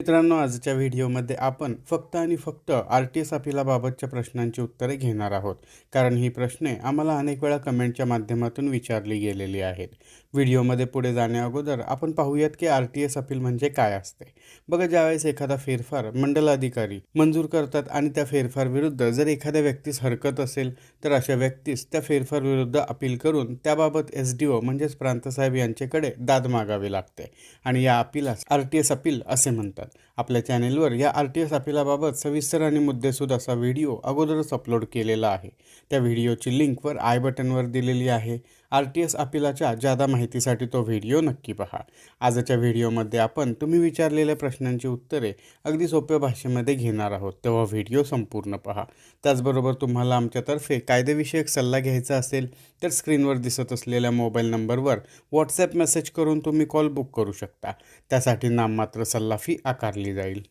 मित्रांनो आजच्या व्हिडिओमध्ये आपण फक्त आणि फक्त आर टी एस अपिलाबाबतच्या प्रश्नांची उत्तरे घेणार आहोत. कारण ही प्रश्ने आम्हाला अनेक वेळा कमेंटच्या माध्यमातून विचारली गेलेली आहेत. व्हिडिओमध्ये पुढे जाण्याअगोदर आपण पाहूयात की आर टी एस अपील म्हणजे काय असते. बघा ज्यावेळेस एखादा फेरफार मंडलाधिकारी मंजूर करतात आणि त्या फेरफार विरुद्ध जर एखाद्या व्यक्तीस हरकत असेल तर अशा व्यक्तीस त्या फेरफार विरुद्ध अपील करून त्याबाबत एस डी ओ म्हणजेच प्रांतसाहेब यांच्याकडे दाद मागावी लागते. आणि या अपिलास आर टी एस अपील असे म्हणतात. आपल्या चॅनेलवर या आर टी एस अपिलाबाबत सविस्तर आणि मुद्देसूद असा व्हिडिओ अगोदरच अपलोड केलेला आहे. त्या व्हिडिओची लिंक वर आय बटनवर दिलेली आहे. आर टी एस अपिलाच्या जादा माहितीसाठी तो व्हिडिओ नक्की पहा. आजच्या व्हिडिओमध्ये आपण तुम्ही विचारलेल्या प्रश्नांची उत्तरे अगदी सोप्या भाषेमध्ये घेणार आहोत. तेव्हा व्हिडिओ संपूर्ण पहा. त्याचबरोबर तुम्हाला आमच्यातर्फे कायदेविषयक सल्ला घ्यायचा असेल तर स्क्रीनवर दिसत असलेल्या मोबाईल नंबरवर व्हॉट्सॲप मेसेज करून तुम्ही कॉल बुक करू शकता. त्यासाठी नाममात्र सल्ला फी आकारली जाईल.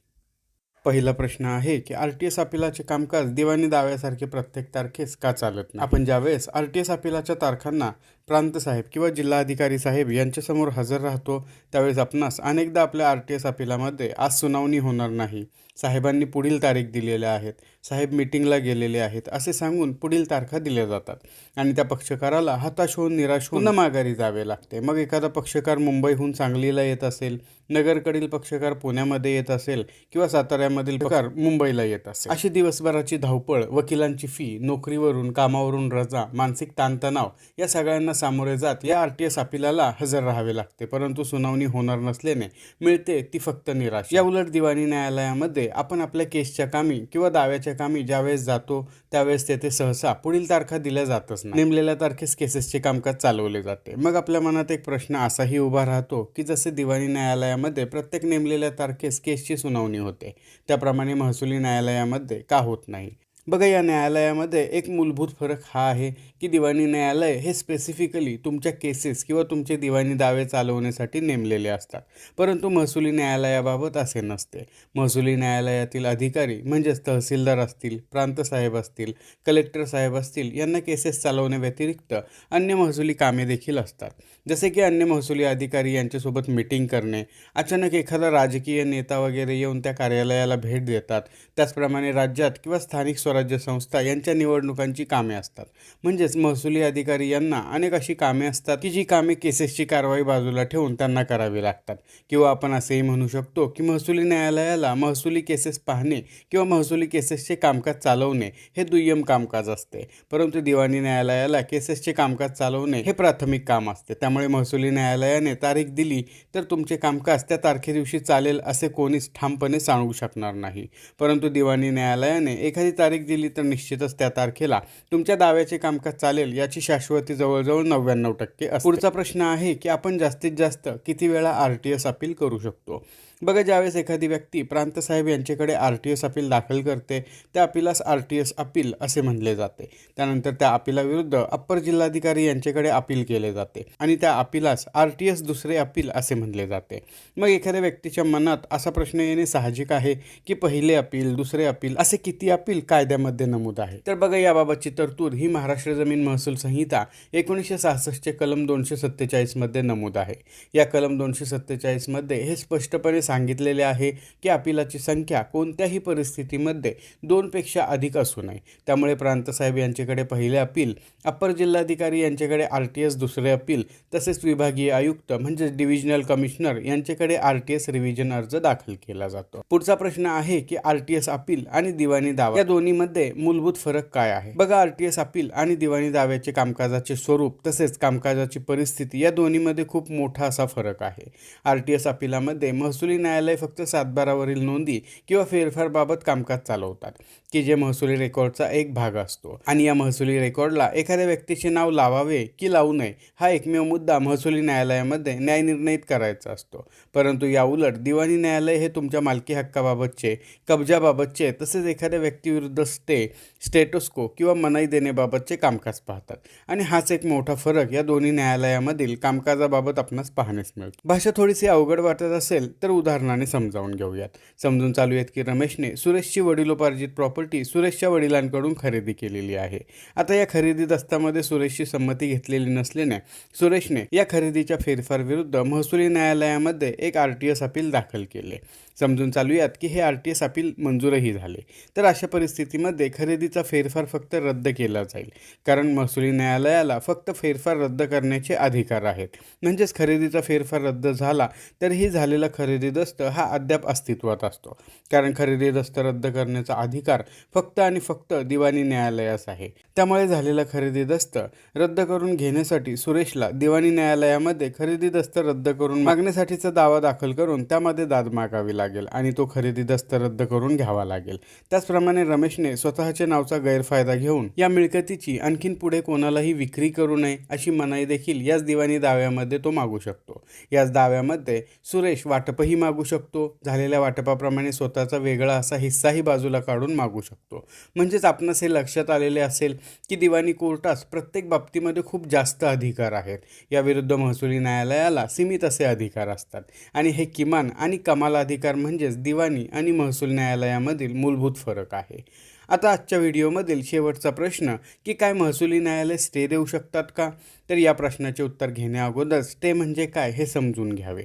पहिला प्रश्न आहे की आर टी एस अपिलाचे कामकाज दिवाणी दाव्यासारखे प्रत्येक तारखेस का चालत नाही? आपण ज्यावेळेस आर टी एस अपिलाच्या तारखांना प्रांत साहेब किंवा जिल्हाधिकारी साहेब यांच्यासमोर हजर राहतो त्यावेळेस आपणास अनेकदा आपल्या आर टी एस अपिलामध्ये आज सुनावणी होणार नाही. साहेबांनी पुढील तारीख दिलेल्या आहेत. साहेब मिटिंगला गेलेले आहेत असे सांगून पुढील तारखा दिल्या जातात. आणि त्या पक्षकाराला हताश होऊन निराश होऊन माघारी जावे लागते. मग एखादा पक्षकार मुंबईहून सांगलीला येत असेल नगरकडील पक्षकार पुण्यामध्ये येत असेल किंवा साताऱ्यामधील पक्षकार मुंबईला येत असेल. अशी दिवसभराची धावपळ वकिलांची फी नोकरीवरून कामावरून रजा मानसिक ताणतणाव या सगळ्यांना सामोरे जात या आर टी एस अपिलाला हजर राहावे लागते. परंतु सुनावणी होणार नसल्याने मिळते ती फक्त निराश. या उलट दिवाणी न्यायालयामध्ये आपण आपल्या केसच्या कामी किंवा दाव्याच्या कामी ज्यावेळेस जातो त्यावेळेस तेथे सहसा पुढील तारखा दिल्या जातच नाही. नेमलेल्या तारखेस केसेसचे कामकाज चालवले जाते. मग आपल्या मनात एक प्रश्न असाही उभा राहतो की जसे दिवाणी न्यायालयामध्ये प्रत्येक नेमलेल्या तारखेस केसची सुनावणी होते त्याप्रमाणे महसुली न्यायालयामध्ये का होत नाही? बघा या न्यायालयामध्ये एक मूलभूत फरक हा आहे की दिवाणी न्यायालय हे स्पेसिफिकली तुमच्या केसेस किंवा तुमचे दिवाणी दावे चालवण्यासाठी नेमलेले असतात. परंतु महसुली न्यायालयाबाबत असे नसते. महसुली न्यायालयातील अधिकारी म्हणजेच तहसीलदार असतील प्रांत साहेब असतील कलेक्टर साहेब असतील यांना केसेस चालवण्याव्यतिरिक्त अन्य महसुली कामे देखील असतात. जसे की अन्य महसुली अधिकारी यांच्यासोबत मिटिंग करणे अचानक एखादा राजकीय नेता वगैरे येऊन त्या कार्यालयाला भेट देतात. त्याचप्रमाणे राज्यात किंवा स्थानिक स्वराज्य संस्था यांच्या निवडणुकांची कामे असतात. म्हणजेच महसुली अधिकारी यांना अनेक अशी कामे असतात की जी कामे केसेसची कारवाई बाजूला ठेवून त्यांना करावी लागतात. किंवा आपण असेही म्हणू शकतो की महसुली न्यायालयाला महसुली केसेस पाहणे किंवा महसुली केसेसचे कामकाज चालवणे हे दुय्यम कामकाज असते. परंतु दिवाणी न्यायालयाला केसेसचे कामकाज चालवणे हे प्राथमिक काम असते. त्यामुळे महसुली न्यायालयाने तारीख दिली तर तुमचे कामकाज त्या तारखे दिवशी चालेल असे कोणीच ठामपणे सांगू शकणार नाही. परंतु दिवाणी न्यायालयाने एखादी तारीख दिली तर निश्चितच त्या तारखेला तुमच्या दाव्याचे कामकाज चालेल याची शाश्वती जवळजवळ नव्याण्णव टक्के पुढचा प्रश्न आहे की आपण जास्तीत जास्त किती वेळा आर टी एस अपील करू शकतो? बघा ज्यावेळेस एखादी व्यक्ती प्रांतसाहेब यांच्याकडे आर टी एस अपील दाखल करते त्या अपिलास आर टी एस अपील असे म्हणले जाते. त्यानंतर त्या अपिलाविरुद्ध अप्पर जिल्हाधिकारी यांच्याकडे अपील केले जाते आणि त्या अपिलास आर टी एस दुसरे अपील असे म्हणले जाते. मग एखाद्या व्यक्तीच्या मनात असा प्रश्न येणे साहजिक आहे की पहिले अपील दुसरे अपील असे किती अपील कायद्यामध्ये नमूद आहे? तर बघा याबाबतची तरतूद ही महाराष्ट्र जमीन महसूल संहिता एकोणीसशे सहासष्टचे कलम दोनशे सत्तेचाळीसमध्ये नमूद आहे. या कलम दोनशे सत्तेचाळीसमध्ये हे स्पष्टपणे सांगितलेले आहे की अपिलाची संख्या कोणत्याही परिस्थितीमध्ये दोनपेक्षा अधिक असू नये. त्यामुळे प्रांतसाहेब यांच्याकडे पहिले अपील अप्पर जिल्हाधिकारी यांच्याकडे आर टी एस दुसरे अपील तसेच विभागीय आयुक्त म्हणजेच डिव्हिजनल कमिशनर यांच्याकडे आर टी एस रिव्हिजन अर्ज दाखल केला जातो. पुढचा प्रश्न आहे की आर टी एस अपील आणि दिवाणी दावा या दोन्हीमध्ये मूलभूत फरक काय आहे? बघा आर टी एस अपील आणि दिवाणी दाव्याचे कामकाजाचे स्वरूप तसेच कामकाजाची परिस्थिती या दोन्हीमध्ये खूप मोठा असा फरक आहे. आर टी एस अपिलामध्ये महसुली न्यायालय फक्त सातबारावरील नोंदी किंवा फेरफारबाबत कामकाज चालवतात की जे महसुली रेकॉर्डचा एक भाग असतो. आणि या महसुली रेकॉर्डला एखाद्या व्यक्तीचे नाव लावावे की लावू नये हा एकमेव मुद्दा महसुली न्यायालयामध्ये न्यायनिर्णयित करायचा असतो. परंतु या उलट दिवाणी न्यायालय हे तुमच्या मालकी हक्काबाबतचे कब्जाबाबतचे तसेच एखाद्या व्यक्तीविरुद्ध स्टे स्टेटोस्को किंवा मनाई देण्याबाबतचे कामकाज पाहतात. आणि हाच एक मोठा फरक या दोन्ही न्यायालयामधील कामकाजाबाबत आपणास पाहण्यास मिळतो. भाषा थोडीशी अवघड वाटत असेल तर उदाहरणाने समजावून घेऊयात. समजून चालूयात की रमेशने सुरेशची वडिलोपार्जित प्रॉपर्टी सुरेशच्या वडिलांकडून खरेदी केलेली आहे. आता या खरेदी दस्तामध्ये सुरेशची संमती घेतलेली नसल्याने सुरेशने या खरेदीच्या फेरफार विरुद्ध महसुली न्यायालयामध्ये एक आर टी एस अपील दाखल केले. समजून चालूयात की हे आर टी एस अपील मंजूरही झाले. तर अशा परिस्थितीमध्ये खरेदीचा फेरफार फक्त रद्द केला जाईल. कारण महसुली न्यायालयाला फक्त फेरफार रद्द करण्याचे अधिकार आहेत. म्हणजेच खरेदीचा फेरफार रद्द झाला तरीही झालेला खरेदी दस्त हा अद्याप अस्तित्वात असतो. कारण खरेदी दस्त रद्द करण्याचा अधिकार फक्त आणि फक्त दिवाणी न्यायालयास आहे. त्यामुळे झालेला खरेदी दस्त रद्द करून घेण्यासाठी सुरेशला दिवाणी न्यायालयामध्ये खरेदी दस्त रद्द करून मागण्यासाठीचा दावा दाखल करून त्यामध्ये दाद मागावी लागेल आणि तो खरेदी दस्त रद्द करून घ्यावा लागेल. त्याचप्रमाणे रमेशने स्वतःच्या नावचा गैरफायदा घेऊन या मिळकतीची आणखीन पुढे कोणालाही विक्री करू नये अशी मनाई देखील याच दिवाणी दाव्यामध्ये तो मागू शकतो. याच दाव्यामध्ये सुरेश वाटपही मागू मागू शकतो. झालेल्या वाटपाप्रमाणे स्वतःचा वेगळा असा हिस्साही बाजूला काढून मागू शकतो. म्हणजेच आपणास हे लक्षात आलेले असेल की दिवाणी कोर्टास प्रत्येक बाबतीमध्ये खूप जास्त अधिकार आहेत. याविरुद्ध महसुली न्यायालयाला सीमित असे अधिकार असतात. आणि हे किमान आणि कमाल अधिकार म्हणजेच दिवाणी आणि महसूल न्यायालयामधील मूलभूत फरक आहे. आता आजच्या व्हिडिओमधील शेवटचा प्रश्न की काय महसुली न्यायालय स्टे देऊ शकतात का? तर या प्रश्नाचे उत्तर घेण्याअगोदर स्टे म्हणजे काय हे समजून घ्यावे.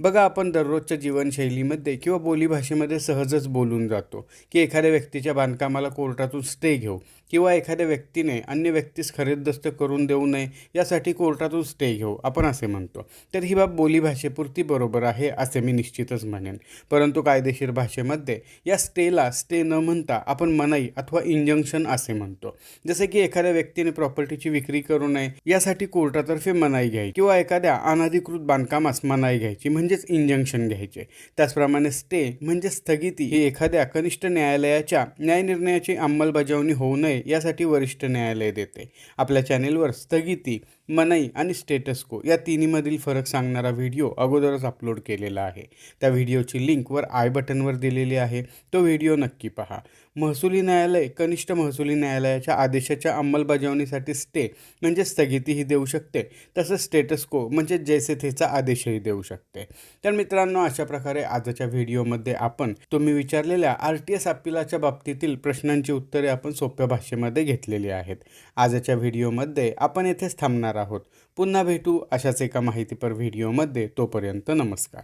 बघा आपण दररोजच्या जीवनशैलीमध्ये किंवा बोलीभाषेमध्ये सहजच बोलून जातो की एखाद्या व्यक्तीच्या बांधकामाला कोर्टातून स्टे घेऊ किंवा एखाद्या व्यक्तीने अन्य व्यक्तीस खरेदस्त करून देऊ नये यासाठी कोर्टातून स्टे घेऊ आपण असे म्हणतो. तर ही बाब बोलीभाषेपुरती बरोबर आहे असे मी निश्चितच म्हणेन. परंतु कायदेशीर भाषेमध्ये या स्टेला स्टे न म्हणता आपण मनाई अथवा इंजंक्शन असे म्हणतो. जसे की एखाद्या व्यक्तीने प्रॉपर्टीची विक्री करू नये यासाठी कोर्टातर्फे मनाई घ्यायची किंवा एखाद्या अनाधिकृत बांधकामास मनाई घ्यायची म्हणजे म्हणजेच इंजंक्शन घ्यायचे. त्याचप्रमाणे स्टे म्हणजे स्थगिती. ही एखाद्या कनिष्ठ न्यायालयाच्या न्यायनिर्णयाची अंमलबजावणी होऊ नये यासाठी वरिष्ठ न्यायालय देते. आपल्या चॅनेलवर स्थगिती. मनाई आणि स्टेटस को या तिन्हीमधील फरक सांगणारा व्हिडिओ अगोदरच अपलोड केलेला आहे. त्या व्हिडिओची लिंक वर आय बटनवर दिलेली आहे. तो व्हिडिओ नक्की पहा. महसुली न्यायालय कनिष्ठ महसुली न्यायालयाच्या आदेशाच्या अंमलबजावणीसाठी स्टे म्हणजे स्थगितीही देऊ शकते. तसंच स्टेटस को म्हणजे जैसे थेचा आदेशही देऊ शकते. तर मित्रांनो अशा प्रकारे आजच्या व्हिडिओमध्ये आपण तुम्ही विचारलेल्या आर टी एस अपिलाच्या बाबतीतील प्रश्नांची उत्तरे आपण सोप्या भाषेमध्ये घेतलेली आहेत. आजच्या व्हिडिओमध्ये आपण येथेच थांबणार आहोत. पुन्हा भेटू अशाच एका माहितीपर व्हिडिओमध्ये. तोपर्यंत नमस्कार.